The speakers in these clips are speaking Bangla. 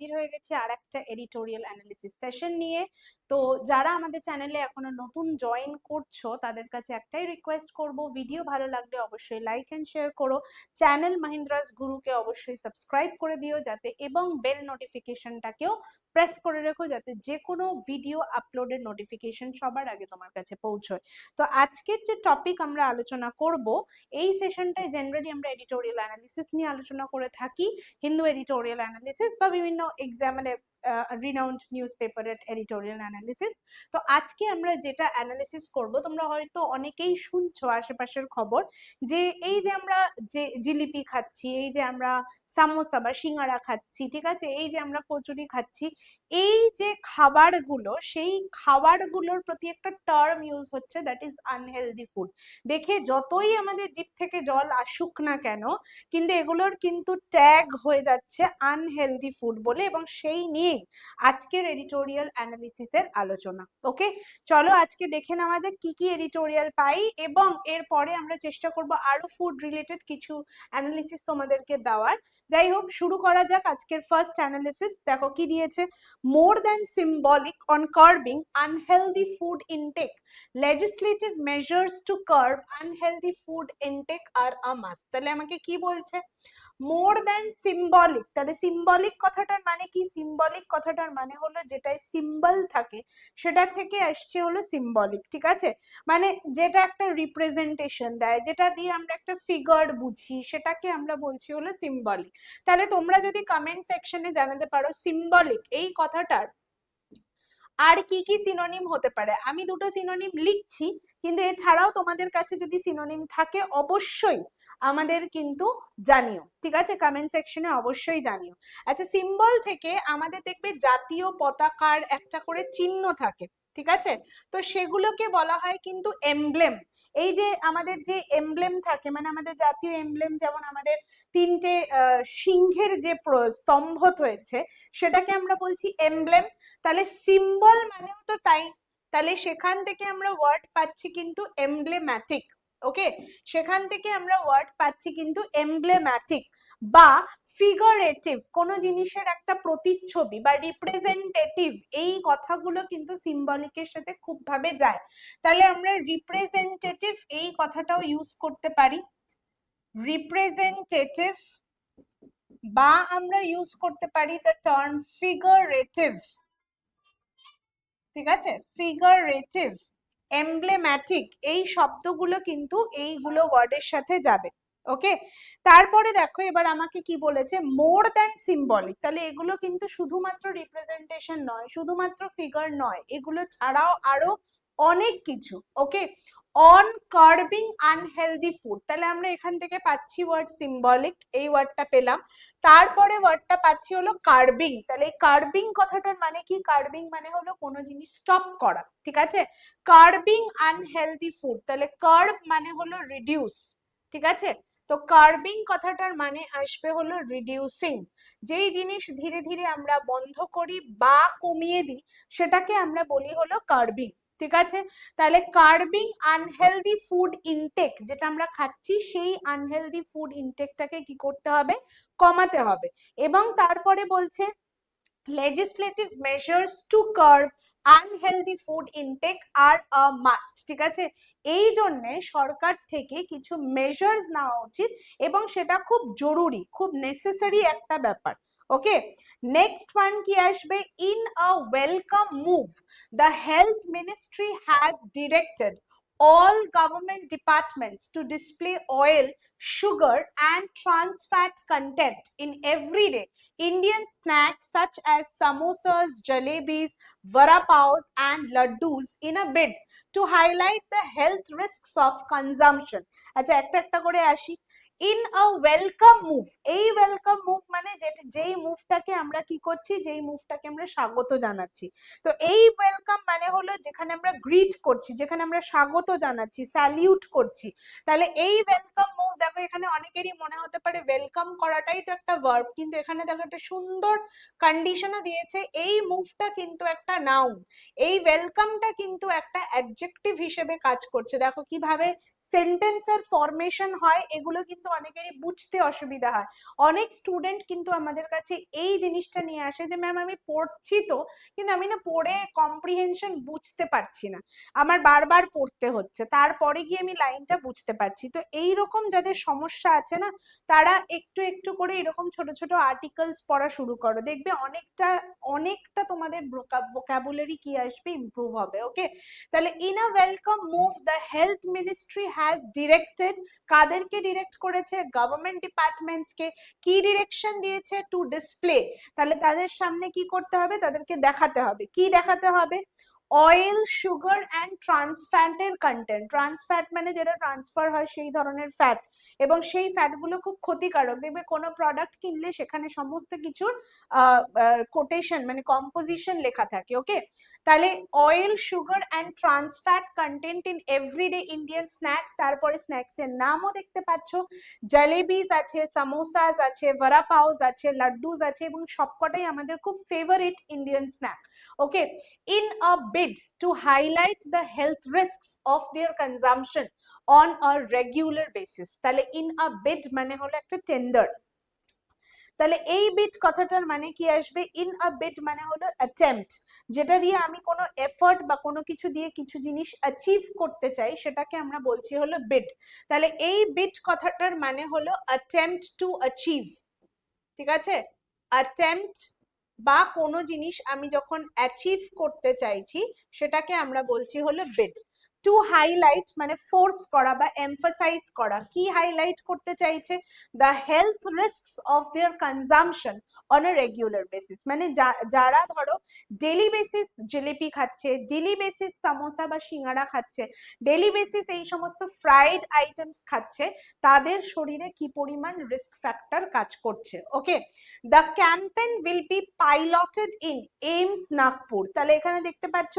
হাজির হয়ে গেছি আর একটা এডিটোরিয়াল অ্যানালিসিস সেশন নিয়ে। তো যারা আমাদের চ্যানেলে এখনও নতুন জয়েন করছ, তাদের কাছে একটাই রিকোয়েস্ট করব ভিডিও ভালো লাগলে অবশ্যই লাইক অ্যান্ড শেয়ার করো। চ্যানেল মাহিন্দ্রাস গুরুকে অবশ্যই সাবস্ক্রাইব করে দিও যাতে এবং বেল নোটিফিকেশনটাকেও প্রেস করে রেখো যাতে যে কোনো ভিডিও আপলোডের নোটিফিকেশন সবার আগে তোমার কাছে পৌঁছয়। তো আজকের যে টপিক আমরা আলোচনা করব, এই সেশনটায় জেনারেলি আমরা এডিটোরিয়াল অ্যানালিসিস নিয়ে আলোচনা করে থাকি। হিন্দু এডিটোরিয়াল অ্যানালিসিস বা বিভিন্ন এক্সাম মানে রিনাউন্ড নিউজ পেপারের এডিটোরিয়াল অ্যানালিসিস তো আজকে আমরা যেটা অ্যানালিসিস করব, তোমরা হয়তো অনেকেই শুনছো আশেপাশের খবর যে এই যে আমরা যে জিলিপি খাচ্ছি, এই যে আমরা সামোসা বা সিঙ্গারা খাচ্ছি, ঠিক আছে? এই যে আমরা কচুরি খাচ্ছি, এই যে খাবারগুলো, সেই খাবারগুলোর প্রতি একটা টার্ম ইউজ হচ্ছে দ্যাট ইজ আনহেলদি ফুড দেখে যতই আমাদের জিভ থেকে জল আসুক না কেন, কিন্তু এগুলোর কিন্তু ট্যাগ হয়ে যাচ্ছে আনহেলদি ফুড বলে এবং সেই নিয়েই আজকের এডিটোরিয়াল অ্যানালিসিসের আলোচনা। ওকে চলো আজকে দেখে নেওয়া যাক কি কি এডিটোরিয়াল পাই এবং এরপরে আমরা চেষ্টা করব আরও ফুড রিলেটেড কিছু অ্যানালিসিস তোমাদেরকে দেওয়ার। যাই হোক, শুরু করা যাক আজকের ফার্স্ট অ্যানালিসিস দেখো কি দিয়েছে? More than symbolic on curbing unhealthy food intake legislative measures to curb unhealthy food intake are a must তাহলে আমাকে কি বলছে? মোর দ্যান সিম্বলিক তাহলে সিম্বলিক কথাটার মানে কি? সিম্বলিক কথাটার মানে হলো যেটায় সিম্বল থাকে, সেটা থেকে আসছে হলো সিম্বলিক ঠিক আছে? মানে যেটা একটা রিপ্রেজেন্টেশন দেয়, যেটা দিয়ে আমরা একটা ফিগার বুঝি, সেটাকে আমরা বলছি হলো সিম্বলিক তাহলে তোমরা যদি কমেন্ট সেকশনে জানাতে পারো সিম্বলিক এই কথাটার আর কি কি সিনোনিম হতে পারে? আমি দুটো সিনোনিম লিখছি, কিন্তু এছাড়াও তোমাদের কাছে যদি সিনোনিম থাকে, অবশ্যই আমাদের কিন্তু জানিও, ঠিক আছে? কমেন্ট সেকশনে অবশ্যই জানিও। আচ্ছা সিম্বল থেকে আমাদের দেখবে জাতীয় পতাকার একটা করে চিহ্ন থাকে, ঠিক আছে? তো সেগুলোকে বলা হয় কিন্তু এমব্লেম এই যে আমাদের যে এমব্লেম থাকে মানে আমাদের জাতীয় এমব্লেম যেমন আমাদের তিনটে সিংহের যে স্তম্ভ হয়েছে সেটাকে আমরা বলছি এমব্লেম তাহলে সিম্বল মানেও তো তাই। তাহলে সেখান থেকে আমরা ওয়ার্ড পাচ্ছি কিন্তু এমব্লেম্যাটিক ওকে সেখান থেকে আমরা ওয়ার্ড পাচ্ছি কিন্তু এমব্লেম্যাটিক বা ফিগারেটিভ কোনো জিনিসের একটা প্রতিচ্ছবি বা রিপ্রেজেন্টেটিভ এই কথাগুলো কিন্তু সিম্বলিকের সাথে খুব ভাবে যায়। তাহলে আমরা রিপ্রেজেন্টেটিভ এই কথাটাও ইউজ করতে পারি। রিপ্রেজেন্টেটিভ বা আমরা ইউজ করতে পারি দ্য টার্ম ফিগারেটিভ ঠিক আছে? ফিগারেটিভ এমব্লেম্যাটিক এই শব্দগুলো কিন্তু এইগুলো ওয়ার্ডের সাথে যাবে ওকে তারপরে দেখো এবার আমাকে কি বলেছে মোর দ্যান সিম্বলিক তাহলে এগুলো কিন্তু শুধুমাত্র রিপ্রেজেন্টেশন নয়, শুধুমাত্র ফিগার নয়, এগুলো ছাড়াও আরও অনেক কিছু okay on curbing unhealthy food তাহলে আমরা এখান থেকে পাচ্ছি ওয়ার্ড সিম্বলিক এই ওয়ার্ডটা পেলাম। তারপরে ওয়ার্ডটা পাচ্ছি হলো কার্বিং তাহলে এই কার্বিং কথাটার মানে কি? কার্বিং মানে হলো কোনো জিনিস স্টপ করা, ঠিক আছে? কার্বিং আনহেলদি ফুড তাহলে কার্ব মানে হলো রিডিউস ঠিক আছে? তো কার্বিং কথাটার মানে আসবে হলো রিডিউসিং যেই জিনিস ধীরে ধীরে আমরা বন্ধ করি বা কমিয়ে দিই, সেটাকে আমরা বলি হলো কার্বিং ঠিক আছে? তাহলে কার্বিং আনহেলদি ফুড ইনটেক যেটা আমরা খাচ্ছি, সেই আনহেলদি ফুড ইনটেকটাকে কি করতে হবে? কমাতে হবে। এবং তারপরে বলছে legislative measures to curb unhealthy food intake are a must ঠিক আছে? এই জন্যে সরকার থেকে কিছু মেজার্স নেওয়া উচিত এবং সেটা খুব জরুরি, খুব নেসেসারি একটা ব্যাপার। ওকে নেক্সট ওয়ান কি আসবে in a welcome move the health ministry has directed all government departments to display oil, sugar, and trans fat content in everyday Indian snacks such as samosas, jalebis, vada paos, and laddus in a bid to highlight the health risks of consumption. আচ্ছা একটা একটা করে আসি ইন আ ওয়েলকাম মুভ এই ওয়েলকাম মুভ মানে যেই মুভটাকে আমরা কি করছি? যেই মুভটাকে আমরা স্বাগত জানাচ্ছি। তো এই ওয়েলকাম মানে হলো যেখানে আমরা গ্রিট করছি, যেখানে আমরা স্বাগত জানাচ্ছি স্যালিউট করছি। তাহলে এই ওয়েলকাম মুভ দেখো, এখানে অনেকেরই মনে হতে পারে ওয়েলকাম করাটাই তো একটা ভার্ব কিন্তু এখানে দেখো একটা সুন্দর কন্ডিশনও দিয়েছে, এই মুভটা কিন্তু একটা নাউন এই ওয়েলকামটা কিন্তু একটা অ্যাডজেক্টিভ হিসেবে কাজ করছে। দেখো কীভাবে সেন্টেন্সের ফরমেশন হয়, এগুলো কিন্তু অনেকেরই বুঝতে অসুবিধা হয়। অনেক স্টুডেন্ট কিন্তু আমাদের কাছে এই জিনিসটা নিয়ে আসে যে ম্যাম আমি পড়ছি তো, কিন্তু আমি না পড়ে কম্প্রিহেনশন বুঝতে পারছি না। আমার বারবার পড়তে হচ্ছে। তারপরে গিয়ে আমি লাইনটা বুঝতে পারছি। তো এই রকম যাদের সমস্যা আছে না, তারা একটু একটু করে এরকম ছোট ছোট আর্টিকেলস পড়া শুরু করো। দেখবে অনেকটা অনেকটা তোমাদের ভোকাবুলারি কি আসবে ইমপ্রুভ হবে ওকে তাহলে in a welcome move the health ministry has directed কাদেরকে ডিরেক্ট করেছে গভর্নমেন্ট ডিপার্টমেন্টসকে কি ডিরেকশন দিয়েছে টু ডিসপ্লে তাহলে তাদের সামনে কি করতে হবে? তাদেরকে দেখাতে হবে। কি দেখাতে হবে? অয়েল সুগার অ্যান্ড ট্রান্সফ্যাটের কন্টেন্ট ট্রান্সফ্যাট মানে যেটা ট্রান্সফার হয় সেই ধরনের ফ্যাট এবং সেই ফ্যাটগুলো খুব ক্ষতিকারক। দেখবে কোনো প্রোডাক্ট কিনলে সেখানে সমস্ত কিছুর কোটেশন মানে কম্পোজিশন লেখা থাকে ওকে তাহলে oil sugar and trans fat content in everyday Indian snacks তারপরে স্ন্যাক্সের নামও দেখতে পাচ্ছ। জালেবিস আছে সামোসাস আছে পাউস আছে লাড্ডুস আছে এবং সবকটাই আমাদের খুব favourite Indian snack okay in a bid to highlight the health risks of their consumption on a regular basis. তাহলে in a bid মানে হলো একটা টেন্ডার তাহলে এই বিট কথাটার মানে কি আসবে? ইন আ বিট মানে হলো অ্যাটেম্পট যেটা দিয়ে আমি কোনো এফর্ট বা কোনো কিছু দিয়ে কিছু জিনিস অ্যাচিভ করতে চাই, সেটাকে আমরা বলছি হলো বিড তাহলে এই বিট কথাটার মানে হলো অ্যাটেম্পট টু অ্যাচিভ ঠিক আছে? অ্যাটেম্পট বা কোনো জিনিস আমি যখন অ্যাচিভ করতে চাইছি সেটাকে আমরা বলছি হলো বিড টু হাইলাইট মানে ফোর্স করা বা এমফাসাইজ করা। কি হাইলাইট করতে চাইছে? The health risks of their consumption on a regular basis মানে যারা ধরো ডেলি বেসিস জিলিপি খাচ্ছে ডেলি বেসিস সামোসা বা সিঙ্গারা খাচ্ছে ডেলি বেসিস এই সমস্ত ফ্রাইড আইটেমস খাচ্ছে, তাদের শরীরে কি পরিমাণ রিস্ক ফ্যাক্টর কাজ করছে? Okay the campaign will be piloted in AIIMS Nagpur তাহলে এখানে দেখতে পাচ্ছ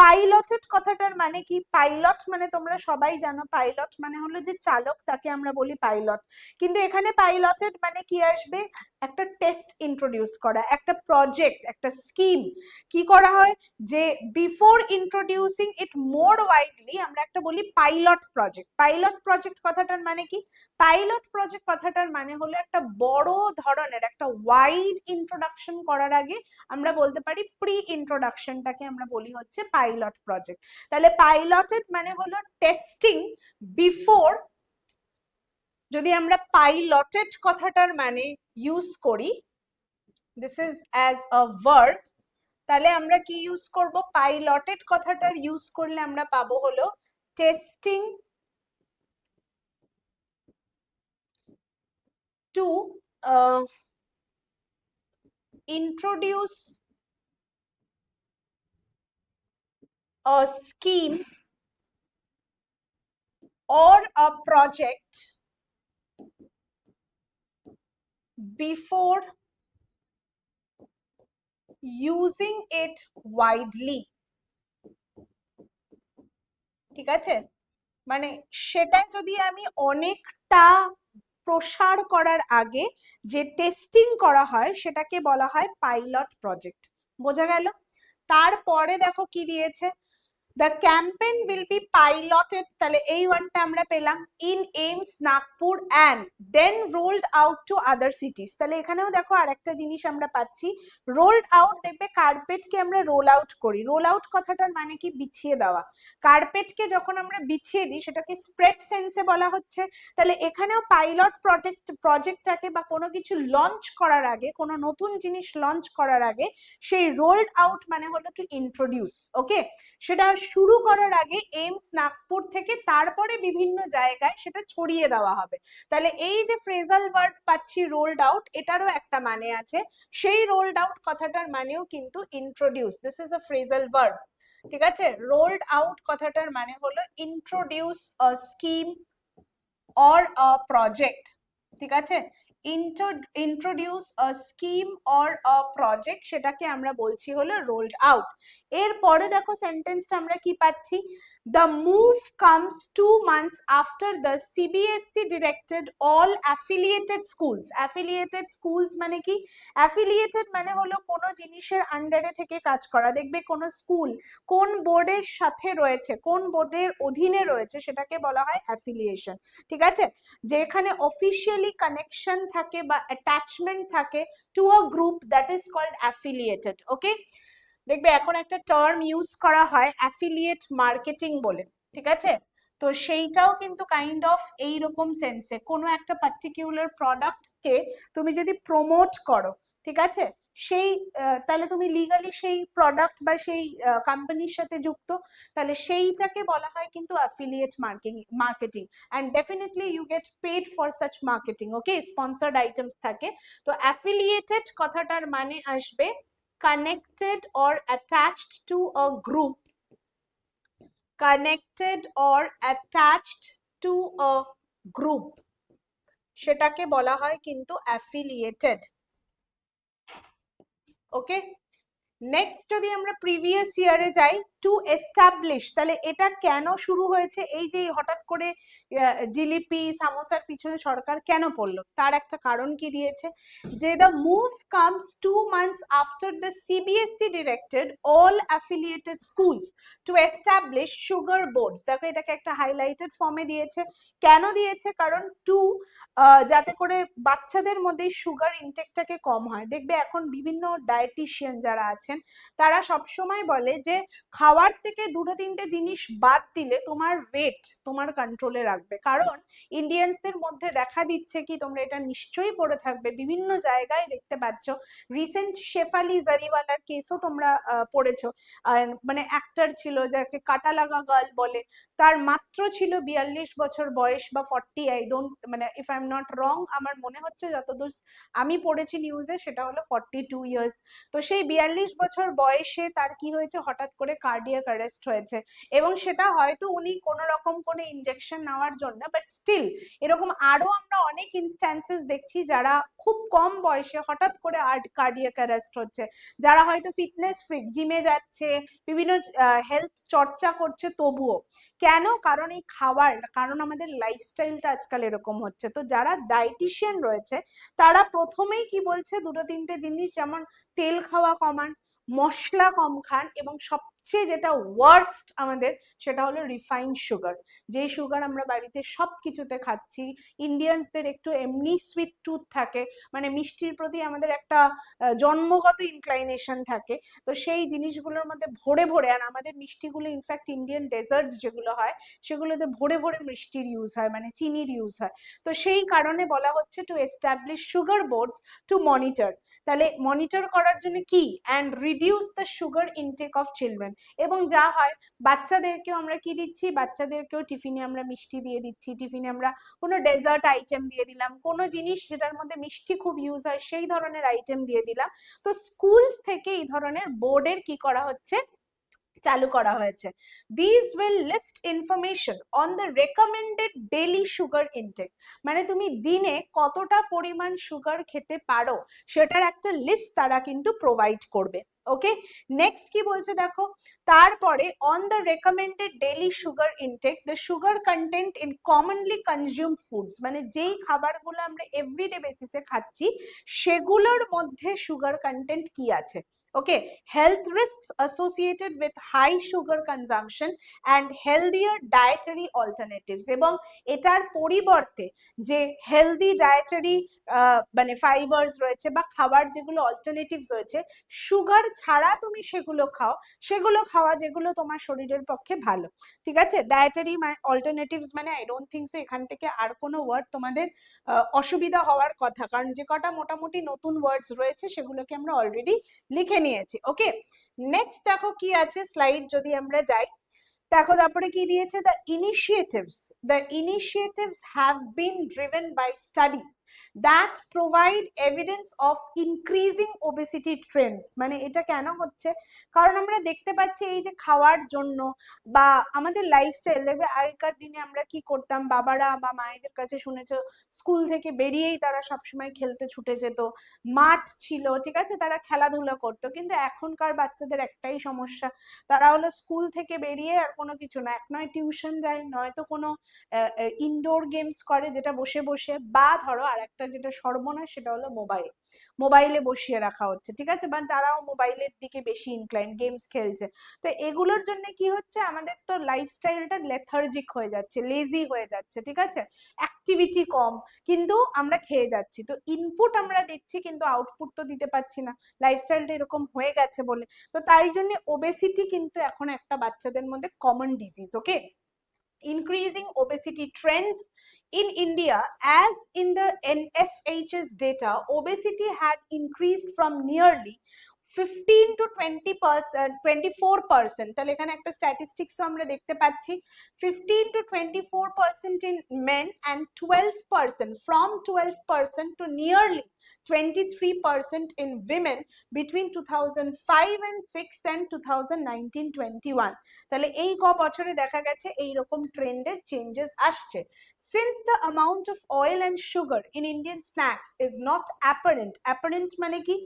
পাইলটেড কথাটার মানে কি? পাইলট মানে তোমরা সবাই জানো পাইলট মানে হলো যে চালক, তাকে আমরা বলি পাইলট কিন্তু এখানে পাইলটেড মানে কি আসবে? একটা টেস্ট ইন্ট্রোডিউস করা, একটা প্রজেক্ট একটা স্কিম কি করা হয়? যে before introducing it more widely আমরা একটা বলি পাইলট প্রজেক্ট পাইলট প্রজেক্ট কথাটার মানে কি? পাইলট প্রজেক্ট কথাটার মানে হলো একটা বড় ধরনের, একটা ওয়াইড ইন্ট্রোডাকশন করার আগে আমরা বলতে পারি প্রি ইন্ট্রোডাকশনটাকে আমরা বলি হচ্ছে পাইলট প্রজেক্ট তাহলে পাইলটেড মানে হলো টেস্টিং বিফোর যদি আমরা পাইলটেড কথাটার মানে ইউজ করি this is as a verb তাহলে আমরা কি ইউজ করব? পাইলটেড কথাটার ইউজ করলে আমরা পাবো হলো testing to introduce a scheme or a project before using it widely. ঠিক আছে? মানে সেটা যদি আমি অনেকটা প্রসার করার আগে যে টেস্টিং করা হয় সেটাকে বলা হয় পাইলট প্রজেক্ট বোঝা গেল? তারপরে দেখো কি দিয়েছে? The campaign will be piloted তাহলে এই ওয়ার্ডটা আমরা পেলাম in AIIMS Nagpur and then rolled out to other cities তাহলে এখানেও দেখো আরেকটা জিনিস আমরা পাচ্ছি। রোল্ড আউট দেখবে কার্পেটকে আমরা রোল আউট করি। রোল আউট কথাটার মানে কি? বিছিয়ে দেওয়া। কার্পেটকে যখন আমরা বিছিয়ে দিই, সেটাকে স্প্রেড সেন্সে বলা হচ্ছে। তাহলে এখানেও পাইলট প্রজেক্ট প্রজেক্টটাকে বা কোনো কিছু লঞ্চ করার আগে, কোনো নতুন জিনিস লঞ্চ করার আগে, সেই রোল্ড আউট মানে হলো টু ইন্ট্রোডিউস ওকে সেটা শুরু করার আগে এইমস নাগপুর থেকে তারপরে বিভিন্ন জায়গায় সেটা ছড়িয়ে দেওয়া হবে। তাহলে এই যে ফ্রেজাল ওয়ার্ড পাচ্ছি রোল্ড আউট এটারও একটা মানে আছে। সেই রোল্ড আউট কথাটার মানেও কিন্তু introduce this is a phrasal word ঠিক আছে? রোল্ড আউট কথাটার মানে হলো introduce scheme or a project ঠিক আছে? ইন্ট্রোডিউস স্কিম অর প্রজেক্ট সেটাকে আমরা বলছি হলো রোলড আউট এরপরে দেখো সেন্টেন্সটা আমরা কি পাচ্ছি? The move comes two months after the CBSE directed all affiliated schools affiliated schools মানে কি? অ্যাফিলিয়েটেড মানে হলো কোনো জিনিসের আন্ডারে থেকে কাজ করা। দেখবে কোনো স্কুল কোন বোর্ডের সাথে রয়েছে, কোন বোর্ডের অধীনে রয়েছে, সেটাকে বলা হয় অ্যাফিলিয়েশন ঠিক আছে? যেখানে অফিসিয়ালি কানেকশন থাকে বা অ্যাটাচমেন্ট থাকে to a group that is called affiliated okay দেখবে এখন একটা টার্ম ইউজ করা হয় অ্যাফিলিয়েট মার্কেটিং বলে, ঠিক আছে? তো সেইটাও কিন্তু কাইন্ড অফ এইরকম সেন্সে কোনো একটা পার্টিকুলার প্রোডাক্টকে তুমি যদি প্রমোট করো, ঠিক আছে? সেই তাহলে তুমি লিগালি সেই প্রোডাক্ট বা সেই কোম্পানির সাথে যুক্ত, তাহলে সেইটাকে বলা হয় কিন্তু affiliate marking marketing and definitely you get paid for such marketing okay sponsored items থাকে। তো অ্যাফিলিয়েটেড কথাটার মানে আসবে connected or attached to a group connected or attached to a group সেটাকে বলা হয় কিন্তু affiliated ওকে নেক্সট যদি আমরা প্রিভিয়াস ইয়ারে যাই টু এস্টাবলিশ তাহলে এটা কেন শুরু হয়েছে? এই যে হঠাৎ করে জিলিপি, সামোসার পিছনে সরকার কেন পড়ল? তার একটা কারণ কি দিয়েছে? যে the move comes two months after the CBSE directed all affiliated schools to establish sugar boards দেখো, এটাকে একটা হাইলাইটেড ফর্মে দিয়েছে। কেন দিয়েছে? কারণ টু যাতে করে বাচ্চাদের মধ্যে সুগার ইনটেকটাকে কম হয়। দেখবে এখন বিভিন্ন ডায়েটিশিয়ান যারা আছেন তারা সবসময় বলে যে, খাওয়ার থেকে দুটো তিনটে জিনিস বাদ দিলে তোমার ওয়েট তোমার কন্ট্রোলে রাখবে। কারণ ইন্ডিয়ানসদের মধ্যে দেখা দিচ্ছে কি, তোমরা এটা নিশ্চয়ই পড়ে থাকবে। বিভিন্ন জায়গায় দেখতে পাচ্ছ রিসেন্ট শেফালি জারিওয়ালার কেসও তোমরা পড়েছো। মানে অ্যাক্টর ছিল যাকে কাটা লাগা গার্ল বলে। তার মাত্র ছিল বিয়াল্লিশ বছর বয়স বা ফর্টি আই ডোন্ট মানে if I am not wrong আমার মনে হচ্ছে যতদূর আমি পড়েছি নিউজে সেটা হলো ফর্টি টু ইয়ার্স তো সেই বিয়াল্লিশ বছর বয়সে তার কি হয়েছে? হঠাৎ করে কার্ডিয়াক অ্যারেস্ট হয়েছে। এবং সেটা হয়তো উনি কোনো রকম কোনো ইনজেকশন নেওয়ার জন্য বাট স্টিল এরকম আরও আমরা অনেক ইনস্ট্যান্সেস দেখছি যারা খুব কম বয়সে হঠাৎ করে আর্ট কার্ডিয়াক অ্যারেস্ট হচ্ছে। যারা হয়তো ফিটনেস ফ্রিক জিমে যাচ্ছে, বিভিন্ন হেলথ চর্চা করছে তবুও। কেন? কারণ এই খাবার, কারণ আমাদের লাইফস্টাইলটা আজকাল এরকম হচ্ছে। তো যারা ডায়েটিশিয়ান রয়েছে, তারা প্রথমেই কি বলছে? দুটো তিনটে জিনিস, যেমন তেল খাওয়া কমান মশলা কম খান এবং সবচেয়ে যেটা ওয়ার্স্ট আমাদের, সেটা হলো রিফাইন্ড সুগার যে সুগার আমরা বাড়িতে সব কিছুতে খাচ্ছি ইন্ডিয়ানসদের একটু এমনি সুইট টুথ থাকে মানে মিষ্টির প্রতি আমাদের একটা জন্মগত ইনক্লাইনেশন থাকে, তো সেই জিনিসগুলোর মধ্যে ভরে ভরে, আর আমাদের মিষ্টিগুলো ইনফ্যাক্ট ইন্ডিয়ান ডেজার্ট যেগুলো হয়, সেগুলোতে ভরে ভরে মিষ্টির ইউজ হয় মানে চিনির ইউজ হয়। তো সেই কারণে বলা হচ্ছে to establish sugar boards to monitor তাহলে মনিটর করার জন্য কি? And reduce the sugar intake of children এবং যা হয়, বাচ্চাদেরকেও আমরা কি দিচ্ছি? বাচ্চাদেরকেও টিফিনে আমরা মিষ্টি দিয়ে দিচ্ছি। টিফিনে আমরা কোনো ডেজার্ট আইটেম দিয়ে দিলাম, কোনো জিনিস যেটার মধ্যে মিষ্টি খুব ইউজ হয়, সেই ধরনের আইটেম দিয়ে দিলাম। তো স্কুলস থেকে এই ধরনের বোর্ডের কি করা হচ্ছে? চালু করা হয়েছে। This will list information on the recommended daily sugar intake মানে তুমি দিনে কতটা পরিমাণ সুগার খেতে পারো, সেটার একটা লিস্ট তারা কিন্তু প্রোভাইড করবে। ওকে নেক্সট কি বলছে দেখো? তারপরে on the recommended daily sugar intake the sugar content in commonly consumed foods মানে যেই খাবারগুলো আমরা এভরিডে বেসিসে খাচ্ছি, সেগুলোর মধ্যে সুগার কন্টেন্ট কি আছে? Okay, health risks associated with high sugar consumption and healthier dietary alternatives. এবং এটার পরিবর্তে যে হেলদি ডায়েটারি মানে ফাইবার্স রয়েছে বা খাবার যেগুলো অল্টারনেটিভস রয়েছে সুগার ছাড়া তুমি সেগুলো খাও। সেগুলো খাওয়া যেগুলো তোমার শরীরের পক্ষে ভালো। ঠিক আছে? ডায়েটারি অল্টারনেটিভস মানে আই ডোন্ট থিঙ্ক সো এখান থেকে আর কোনো ওয়ার্ড তোমাদের অসুবিধা হওয়ার কথা। কারণ যে কটা মোটামুটি নতুন ওয়ার্ডস রয়েছে সেগুলোকে আমরা অলরেডি লিখে নিয়েছি ওকে নেক্সট দেখো কি আছে স্লাইড যদি আমরা যাই, দেখো তারপরে কি দিয়েছে? The initiatives the initiatives have been driven by study that provide evidence of increasing obesity trends মানে এটা কেন হচ্ছে? কারণ আমরা দেখতে পাচ্ছি এই যে খাওয়ার জন্য বা আমাদের লাইফস্টাইল দেখবে আগেকার দিনে আমরা কি করতাম? বাবারা বা মায়েদের কাছে শুনেছ স্কুল থেকে বেরিয়েই তারা সবসময় খেলতে ছুটে যেত। মাঠ ছিল, ঠিক আছে? তারা খেলাধুলা করতো। কিন্তু এখনকার বাচ্চাদের একটাই সমস্যা, তারা হলো স্কুল থেকে বেরিয়ে আর কোনো কিছু না। এক নয় টিউশন যায়, নয়তো কোনো ইনডোর গেমস করে যেটা বসে বসে বা ধরো আর একটা যেটা সর্বনাশ সেটা হলো মোবাইল মোবাইলে বসিয়ে রাখা হচ্ছে, ঠিক আছে? বা তারাও মোবাইলের দিকে বেশি ইনক্লাইন গেমস খেলছে। তো এগুলোর জন্য কি হচ্ছে? আমাদের তো লাইফস্টাইলটা লেথার্জিক হয়ে যাচ্ছে লেজি হয়ে যাচ্ছে, ঠিক আছে? অ্যাক্টিভিটি কম, কিন্তু আমরা খেয়ে যাচ্ছি। তো ইনপুট আমরা দিচ্ছি, কিন্তু আউটপুট তো দিতে পারছি না। লাইফস্টাইলটা এরকম হয়ে গেছে বলে। তো তাই জন্য ওবেসিটি কিন্তু এখন একটা বাচ্চাদের মধ্যে common disease okay increasing obesity trends in India. As in the NFHS data, obesity had increased from nearly 15 to 20 percent 24 percent তাহলে এখানে একটা স্ট্যাটিস্টিক্সও আমরা দেখতে পাচ্ছি 15 to 24 percent in men and 12 percent from 12 percent to nearly 23% in women between 2005 and 6 and 2019-21 তাহলে এই ক বছরে দেখা গেছে এই রকম ট্রেন্ডের চেঞ্জেস আসছে since the amount of oil and sugar in Indian snacks is not apparent apparent মানে কি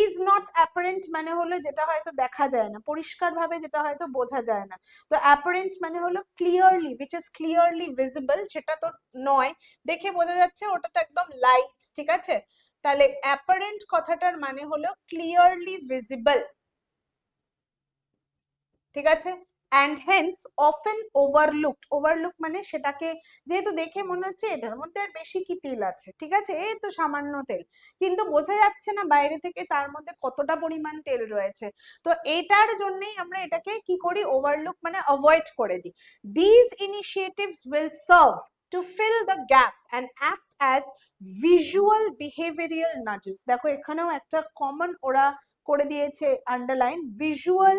is নট অ্যাপারেন্ট মানে হলো যেটা হয়তো দেখা যায় না, পরিষ্কারভাবে যেটা হয়তো বোঝা যায় না। তো অ্যাপারেন্ট মানে হলো clearly which is clearly visible সেটা তো নয়। দেখে বোঝা যাচ্ছে ওটা তো একদম লাইট ঠিক আছে? তাহলে অ্যাপারেন্ট কথাটার মানে হলো ক্লিয়ারলি ভিজিবল ঠিক আছে? And hence often overlooked overlook মানে সেটাকে যেহেতু দেখে মনে হচ্ছে এটার মধ্যে আর বেশি কি তেল আছে, ঠিক আছে? এই তো সামান্য তেল। কিন্তু বোঝা যাচ্ছে না বাইরে থেকে তার মধ্যে কতটা পরিমাণ তেল রয়েছে। তো এটার জন্যই আমরা এটাকে কি করি? ওভারলুক মানে অ্যাভয়েড করে দিই। These initiatives will serve to fill the gap and act as visual behavioural nudges দেখো এখানেও একটা কমন ওরা করে দিয়েছে আন্ডারলাইন ভিজুয়াল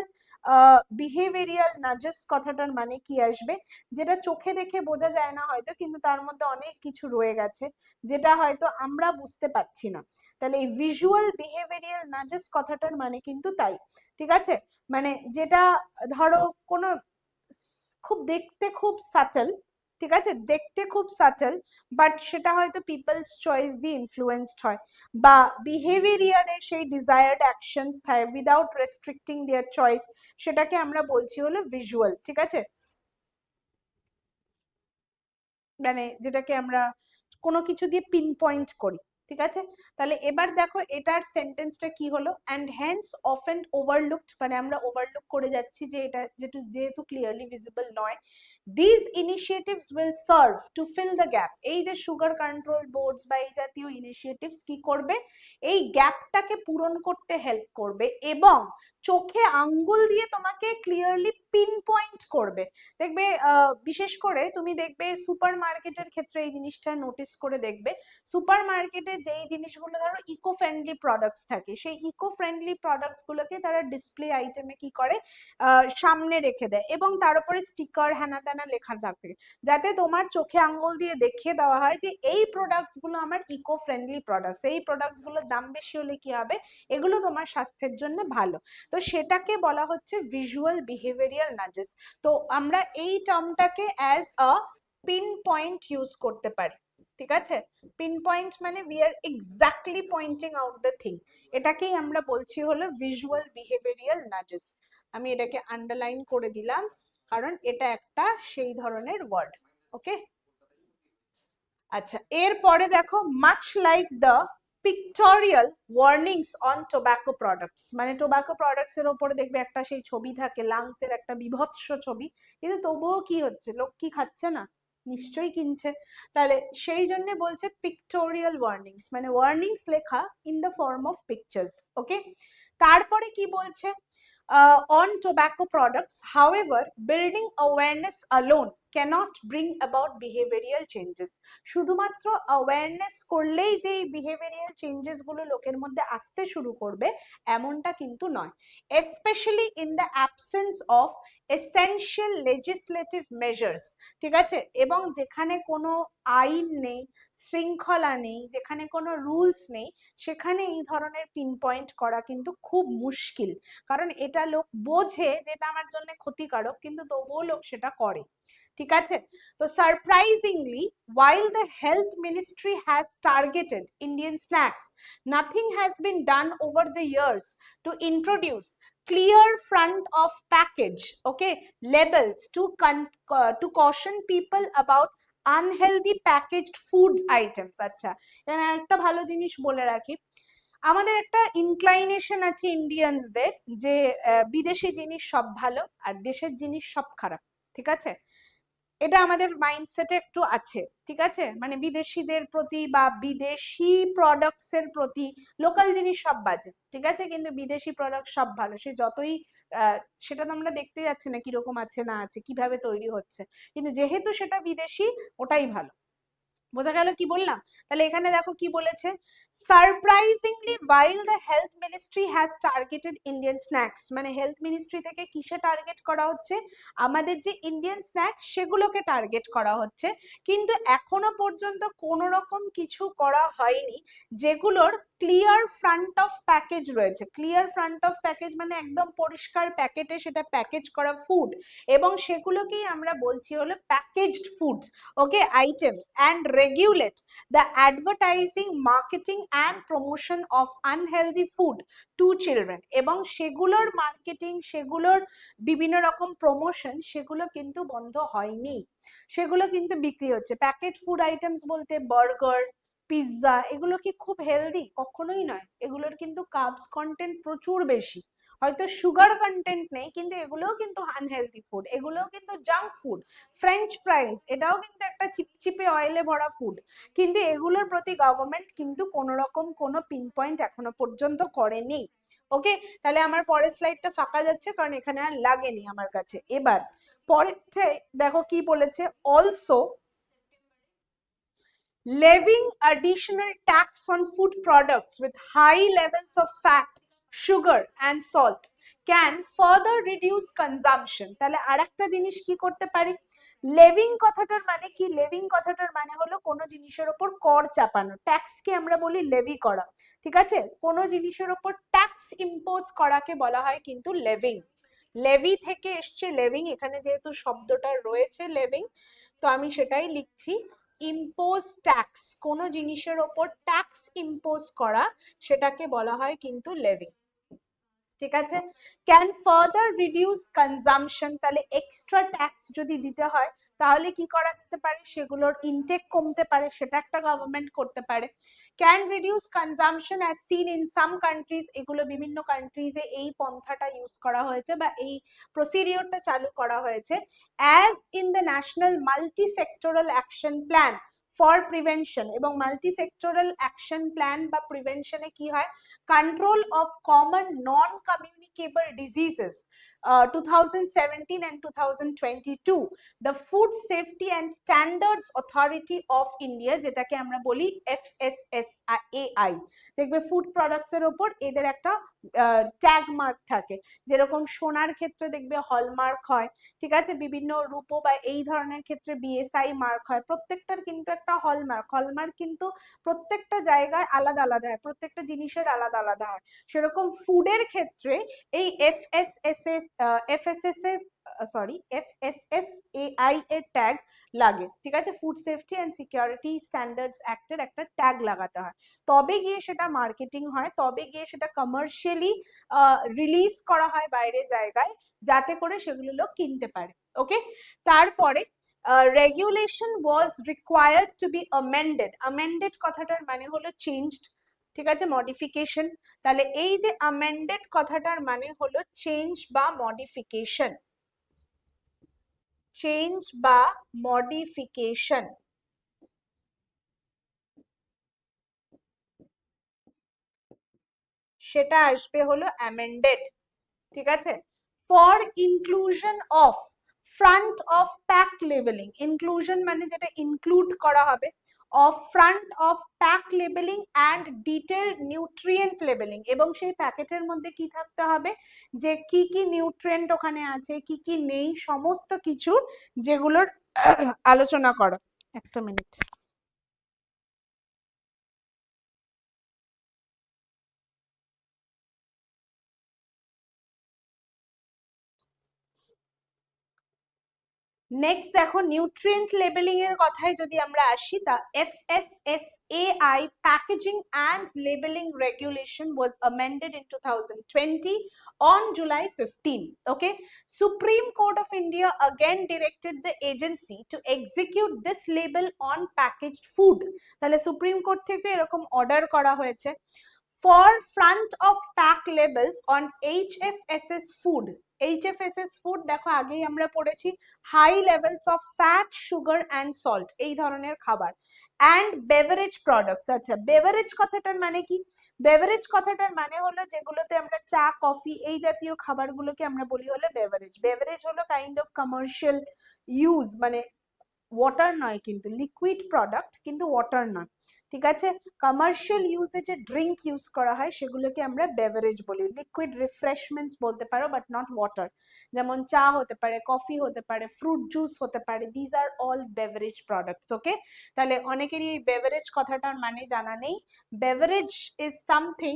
বিহেভিয়ারিয়াল নাজেস কথাটার মানে কি আসবে? যেটা চোখে দেখে বোঝা যায় না হয়তো, কিন্তু তার মধ্যে অনেক কিছু রয়ে গেছে, যেটা হয়তো আমরা বুঝতে পারছি না। তাহলে এই ভিজুয়াল বিহেভিয়ারিয়াল নাজেস কথাটার মানে কিন্তু তাই, ঠিক আছে? মানে যেটা ধরো কোনো, খুব দেখতে খুব সাটেল ঠিক আছে? দেখতে খুব সাটেল বাট সেটা হয়তো পিপলস চয়েস দিয়ে ইনফ্লুয়েসড হয়। বা বিহেভিয়ারে সেই ডিজায়ার্ড অ্যাকশনস থাকে উইদাউট রেস্ট্রিক্টিং দেয়ার চয়েস সেটাকে আমরা বলছি হলো ভিজুয়াল ঠিক আছে? মানে যেটাকে আমরা কোনো কিছু দিয়ে পিন পয়েন্ট করি। ঠিক আছে? তাহলে এবার দেখো এটার সেন্টেন্সটা কি হলো? অ্যান্ড হ্যান্স অফেন ওভারলুকড মানে আমরা ওভারলুক করে যাচ্ছি যে এটা যেহেতু যেহেতু ক্লিয়ারলি ভিজিবল নয়। These initiatives will serve to fill the gap এই যে সুগার কন্ট্রোল বোর্ডস বা এই জাতীয় ইনিশিয়েটিভস কি করবে? এই গ্যাপটাকে পূরণ করতে হেল্প করবে এবং চোখে আঙ্গুল দিয়ে তোমাকে ক্লিয়ারলি পিন পয়েন্ট করবে। দেখবে বিশেষ করে তুমি দেখবে সুপার মার্কেটের ক্ষেত্রে এই জিনিসটা নোটিস করে দেখবে সুপার মার্কেটে যেই জিনিসগুলো ধরো ইকো ফ্রেন্ডলি প্রোডাক্টস থাকে, সেই ইকো ফ্রেন্ডলি প্রোডাক্টস গুলোকে তারা ডিসপ্লে আইটেমে কি করে? সামনে রেখে দেয় এবং তার উপরে স্টিকার হ্যানা ত্যানা লেখা থাকে। যাতে তোমার চোখে আঙ্গুল দিয়ে দেখিয়ে দেওয়া হয় যে এই প্রোডাক্টসগুলো আমার ইকো ফ্রেন্ডলি প্রোডাক্টস এই প্রোডাক্টসগুলোর দাম বেশি হলে কি হবে? এগুলো তোমার স্বাস্থ্যের জন্য ভালো। তো সেটাকে বলা হচ্ছে ভিজুয়াল বিহেভিয়ারিয়াল নাজেস তো আমরা এই টার্মটাকে as a pin point use করতে পারি, ঠিক আছে? পিন পয়েন্ট মানে we are exactly pointing out the thing এটাকেই আমরা বলছি হলো ভিজুয়াল বিহেভিয়ারিয়াল নাজেস আমি এটাকে আন্ডারলাইন করে দিলাম, কারণ এটা একটা সেই ধরনের ওয়ার্ড ওকে আচ্ছা এরপরে দেখো much like the pictorial warnings on tobacco products মানে টোব্যাকো প্রোডাক্টস এর ওপরে দেখবে একটা সেই ছবি থাকে লাংস এর একটা বিভৎস ছবি। কিন্তু তবুও কি হচ্ছে? লোক কি খাচ্ছে না? নিশ্চয়ই কিনছে। তাহলে সেই জন্য বলছে পিকটোরিয়াল ওয়ার্নিংস মানে ওয়ার্নিংস লেখা in the form of pictures okay তারপরে কি বলছে? On tobacco products however building awareness alone cannot bring about behavioural changes শুধুমাত্র অ্যাওয়ারনেস করলেই যে এই বিহেভিয়ারিয়াল চেঞ্জেসগুলো লোকের মধ্যে আসতে শুরু করবে, এমনটা কিন্তু নয়। Especially in the absence of essential legislative measures ঠিক আছে? এবং যেখানে কোনো আইন নেই, শৃঙ্খলা নেই, যেখানে কোনো রুলস নেই, সেখানে এই ধরনের পিন পয়েন্ট করা কিন্তু খুব মুশকিল। কারণ এটা লোক বোঝে যেটা আমার জন্য ক্ষতিকারক, কিন্তু তবুও লোক সেটা করে। ঠিক আছে তো surprisingly while the health ministry has targeted indian snacks nothing has been done over the years to introduce clear front of package okay labels to con- uh, to caution people about unhealthy packaged food items আচ্ছা এখানে একটা ভালো জিনিস বলে রাখি আমাদের একটা ইনক্লাইনেশন আছে ইন্ডিয়ানসদের যে বিদেশি জিনিস সব ভালো আর দেশের জিনিস সব খারাপ ঠিক আছে এটা আমাদের মাইন্ডসেটে একটু আছে, ঠিক আছে? মানে বিদেশিদের প্রতি বা বিদেশি প্রোডাক্টস এর প্রতি লোকাল জিনিস সব বাজে, ঠিক আছে? কিন্তু বিদেশি প্রোডাক্ট সব ভালো। সে যতই সেটা তো আমরা দেখতে যাচ্ছি না কীরকম আছে না আছে, কীভাবে তৈরি হচ্ছে। কিন্তু যেহেতু সেটা বিদেশি, ওটাই ভালো। বোঝা গেল কি বললাম? তাহলে এখানে দেখো কি বলেছে? Surprisingly while the health ministry has targeted Indian snacks মানে হেলথ মিনিস্ট্রি থেকে কিসে টার্গেট করা হচ্ছে? আমাদের যে ইন্ডিয়ান স্ন্যাক্স সেগুলোকে টার্গেট করা হচ্ছে। কিন্তু এখনও পর্যন্ত কোনো রকম কিছু করা হয়নি, যেগুলোর ক্লিয়ার ফ্রন্ট অফ প্যাকেজ রয়েছে। ক্লিয়ার ফ্রন্ট অফ প্যাকেজ মানে একদম পরিষ্কার প্যাকেটে সেটা প্যাকেজ করা ফুড এবং সেগুলোকেই আমরা বলছি হলো packaged food okay items and regulate the advertising marketing and promotion of unhealthy food to children এবং সেগুলোর মার্কেটিং সেগুলোর বিভিন্ন রকম প্রমোশন সেগুলো কিন্তু বন্ধ হয়নি। সেগুলো কিন্তু বিক্রি হচ্ছে। প্যাকেট ফুড আইটেমস বলতে বার্গার পিৎজা এগুলো কি খুব হেলদি কখনোই নয়। এগুলোর কিন্তু কার্বস কন্টেন্ট প্রচুর বেশি। হয়তো সুগার কন্টেন্ট নেই কিন্তু এগুলোও কিন্তু আনহেলদি ফুড এগুলোও কিন্তু জাঙ্ক ফুড ফ্রেঞ্চ ফ্রাইজ এটাও কিন্তু একটা চিপচিপে অয়েলে ভরা ফুড কিন্তু এগুলোর প্রতি গভর্নমেন্ট কিন্তু কোনো রকম কোনো পিন পয়েন্ট এখনও পর্যন্ত করেনি। ওকে তাহলে আমার পরের স্লাইডটা ফাঁকা যাচ্ছে কারণ এখানে আর লাগেনি আমার কাছে। এবার পরেরটা দেখো কি বলেছে also levying additional tax on food products with high levels of fat, sugar and salt can further reduce consumption. তাহলে আরেকটা জিনিস কি করতে পারি? লেভিং কথাটার মানে কি? লেভিং কথাটার মানে হলো কোনো জিনিসের ওপর কর চাপানো। ট্যাক্সকে আমরা বলি লেভি করা। ঠিক আছে? কোনো জিনিসের ওপর ট্যাক্স ইম্পোজ করাকে বলা হয় কিন্তু লেভিং লেভি থেকে এসছে লেভিং এখানে যেহেতু শব্দটা রয়েছে লেভিং তো আমি সেটাই লিখছি। ইম্পোজ ট্যাক্স কোনো জিনিসের ওপর ট্যাক্স ইম্পোজ করা সেটাকে বলা হয় কিন্তু লেভি ঠিক আছে? ক্যান ফার্দার রিডিউস কনজামশন তাহলে এক্সট্রা ট্যাক্স যদি দিতে হয় তাহলে কি করা যেতে পারে? সেগুলোর ইনটেক কমতে পারে, সেটা একটা গভর্নমেন্ট করতে পারে। Can reduce consumption as seen in some countries এগুলো বিভিন্ন কান্ট্রিজে এই পন্থাটা ইউজ করা হয়েছে বা এই প্রসিডিওরটা চালু করা হয়েছে। As in the national multi sectoral action plan for prevention এবং মাল্টি সেক্টরাল অ্যাকশন প্ল্যান বা প্রিভেনশনে কি হয়? Of common non communicable diseases uh, 2017 and 2022 the food safety and standards authority of india যেটাকে আমরা বলি FSSAI দেখবে ফুড প্রোডাক্টস এর উপর এদের একটা ট্যাগ মার্ক থাকে। যেরকম সোনার ক্ষেত্রে দেখবে হলমার্ক হয় ঠিক আছে? বিভিন্ন রূপো বা এই ধরনের ক্ষেত্রে বিএসআই মার্ক হয়। প্রত্যেকটার কিন্তু একটা হলমার্ক হলমার্ক কিন্তু প্রত্যেকটা জায়গায় আলাদা আলাদা হয় প্রত্যেকটা জিনিসের আলাদা আলাদা হয়। সেরকম ফুডের ক্ষেত্রে এই এফএসএসএস এফএসএসএস সরি এফএসএসএআই এর ট্যাগ লাগে, ঠিক আছে? Food safety and security standards অ্যাক্টের একটা ট্যাগ লাগাতে হয়। তবে গিয়ে সেটা মার্কেটিং হয়, তবে গিয়ে সেটা কমার্শিয়ালি রিলিজ করা হয় বাইরে জায়গায়, যাতে করে সেগুলো লোক কিনতে পারে ওকে তারপরে regulation was required to be amended amended কথাটার মানে হলো চেঞ্জড ঠিক আছে? মডিফিকেশন তাহলে এই যে অ্যামেন্ডেড কথাটার মানে হলো চেঞ্জ বা মডিফিকেশন চেঞ্জ বা মডিফিকেশন সেটা আসবে হলো অ্যামেন্ডেড ঠিক আছে? For inclusion of front of pack leveling inclusion মানে যেটা ইনক্লুড করা হবে। Of front of pack labelling and detail nutrient labelling এবং সেই প্যাকেটের মধ্যে কি থাকতে হবে? যে কি কি নিউট্রিয়েন্ট ওখানে আছে, কি কি নেই, সমস্ত কিছু যেগুলোর আলোচনা করো। একটা মিনিট। নেক্সট দেখো নিউট্রিয়েন্ট লেবেলিং এর কথাই যদি আমরা আসি তা F S S A I packaging and labelling regulation was amended in two thousand twenty on July fifteen okay supreme court of India again directed the agency to execute this label on package food তাহলে সুপ্রিম কোর্ট থেকে এরকম অর্ডার করা হয়েছে। For front of pack labels on H F S S food HFSS food দেখো আগেই আমরা পড়েছি high levels of fat sugar and salt এই ধরনের খাবার। অ্যান্ড বেভারেজ প্রোডাক্টস আচ্ছা বেভারেজ কথাটার মানে কি? বেভারেজ কথাটার মানে হলো যেগুলোতে আমরা চা কফি এই জাতীয় খাবারগুলোকে আমরা বলি হলো বেভারেজ বেভারেজ হলো কাইন্ড অফ কমার্শিয়াল ইউজ মানে ওয়াটার নয় কিন্তু লিকুইড প্রোডাক্ট কিন্তু ওয়াটার নয়। ঠিক আছে? কমার্শিয়াল ইউজে যে ড্রিঙ্ক ইউজ করা হয়, সেগুলোকে আমরা বেভারেজ বলি। লিকুইড রিফ্রেশমেন্টস বলতে পারো বাট নট ওয়াটার যেমন চা হতে পারে কফি হতে পারে ফ্রুট জুস হতে পারে these are all beverage products okay তাহলে অনেকেরই এই বেভারেজ কথাটার মানে জানা নেই। বেভারেজ ইজ সামথিং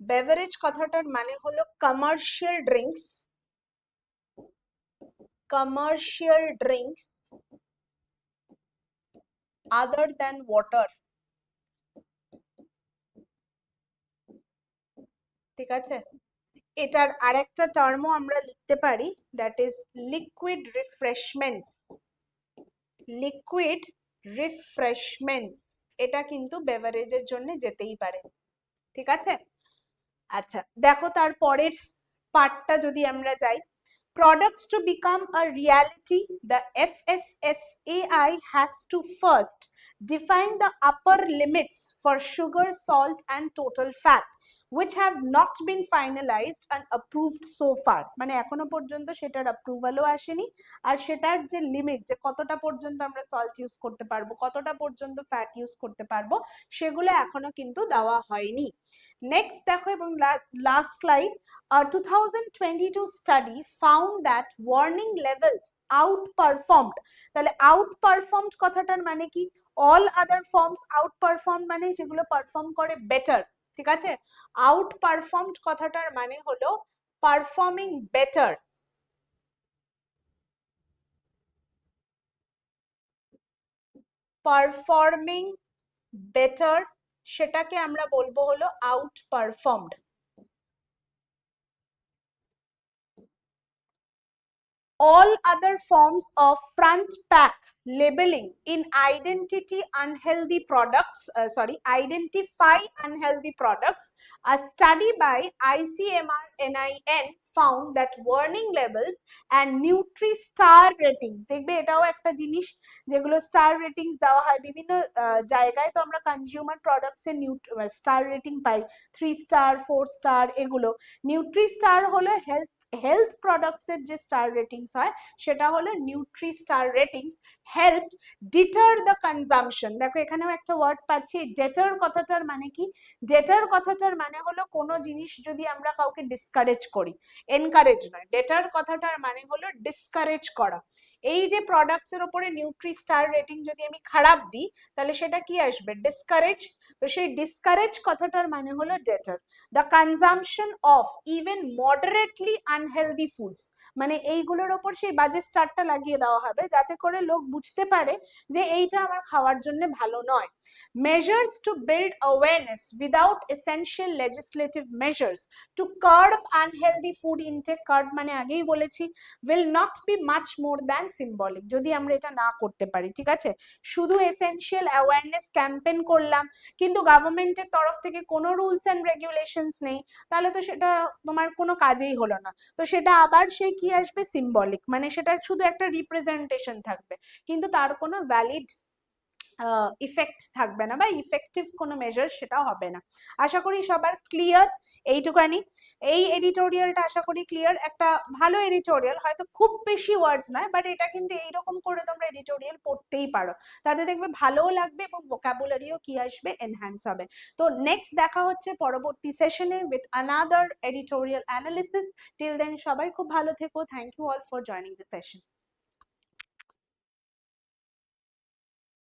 বেভারেজ কথাটার মানে হলো commercial drinks commercial drinks other than water. ঠিক আছে? এটার আরেকটা টার্মও আমরা লিখতে পারি that is liquid refreshment liquid refreshment এটা কিন্তু বেভারেজের জন্য যেতেই পারে। ঠিক আছে? আচ্ছা দেখো তার পরের পার্টটা যদি আমরা যাই products to become a reality, the FSSAI has to first define the upper limits for sugar, salt, and total fat, which have not been finalized and approved so far. মানে এখনও পর্যন্ত সেটার অ্যাপ্রুভালও আসেনি। আর সেটার যে লিমিট যে কতটা পর্যন্ত আমরা সল্ট ইউজ করতে পারব, কতটা পর্যন্ত ফ্যাট ইউজ করতে পারব, সেগুলো এখনও কিন্তু দেওয়া হয়নি। নেক্সট দেখো এবং last slide A 2022 study found that warning levels outperformed তাহলে outperformed কথাটার মানে কি? All other forms outperformed মানে যেগুলো পারফর্ম করে বেটার ঠিক আছে? আউট পারফর্মড কথাটার মানে হলো পারফর্মিং বেটার পারফর্মিং বেটার সেটাকে আমরা বলব হলো outperformed all other forms of front pack labeling in identity unhealthy products uh, sorry identify unhealthy products a study by icmr nin found that warning labels and nutri star ratings দেখবে এটাও একটা জিনিস যেগুলো স্টার রেটিংস দেওয়া হয় বিভিন্ন জায়গায় তো আমরা কনজিউমার প্রোডাক্টস এর স্টার রেটিং পাই থ্রি স্টার ফোর স্টার এগুলো নিউট্রি স্টার হলো হেলথ health প্রোডাক্টসের যে স্টার রেটিংস হয়, সেটা হলো nutri star ratings help deter the consumption দেখো, এখানেও একটা ওয়ার্ড পাচ্ছি ডেটার কথাটার মানে কি? ডেটার কথাটার মানে হলো কোনো জিনিস যদি আমরা কাউকে ডিসকারেজ করি। এনকারেজ নয় ডেটার কথাটার মানে হলো ডিসকারেজ করা। এই যে প্রোডাক্টস এর উপরে নিউট্রি স্টার রেটিং যদি আমি খারাপ দিই, তাহলে সেটা কি আসবে? ডিসকারেজ তো সেই ডিসকারেজ কথাটার মানে হলো deter the consumption of even moderately unhealthy foods মানে এইগুলোর ওপর সেই বাজে স্টারটা লাগিয়ে দেওয়া হবে যাতে করে লোক বুঝতে পারে যে এইটা আমার খাওয়ার জন্য ভালো নয়। Measures to build awareness without essential legislative measures to curb unhealthy food intake, curb মানে আগেই বলেছি, will not be much more than symbolic, যদি আমরা এটা না করতে পারি, ঠিক আছে? শুধু এসেনশিয়াল অ্যাওয়ারনেস ক্যাম্পেইন করলাম, কিন্তু গভর্নমেন্টের তরফ থেকে কোনো রুলস এন্ড রেগুলেশনস নেই, তাহলে তো সেটা তোমার কোনো কাজেই হলো না। তো সেটা আবার সেই আসবে সিম্বলিক মানে সেটা শুধু একটা রিপ্রেজেন্টেশন থাকবে। কিন্তু তার কোনো ভ্যালিড ইফেক্ট থাকবে না বা ইফেক্টিভ কোনো মেজার সেটা হবে না। আশা করি সবার ক্লিয়ার এইটুকানি এই এডিটোরিয়ালটা আশা করি ক্লিয়ার একটা ভালো এডিটোরিয়াল হয়তো খুব বেশি ওয়ার্ডস নয় বাট এটা কিন্তু এইরকম করে তোমরা এডিটোরিয়াল পড়তেই পারো। তাতে দেখবে ভালোও লাগবে এবং ভোকাবুলারিও কি আসবে? এনহ্যান্স হবে। তো নেক্সট দেখা হচ্ছে পরবর্তী সেশনে with another editorial analysis till then সবাই খুব ভালো থেকো। Thank you all for joining the session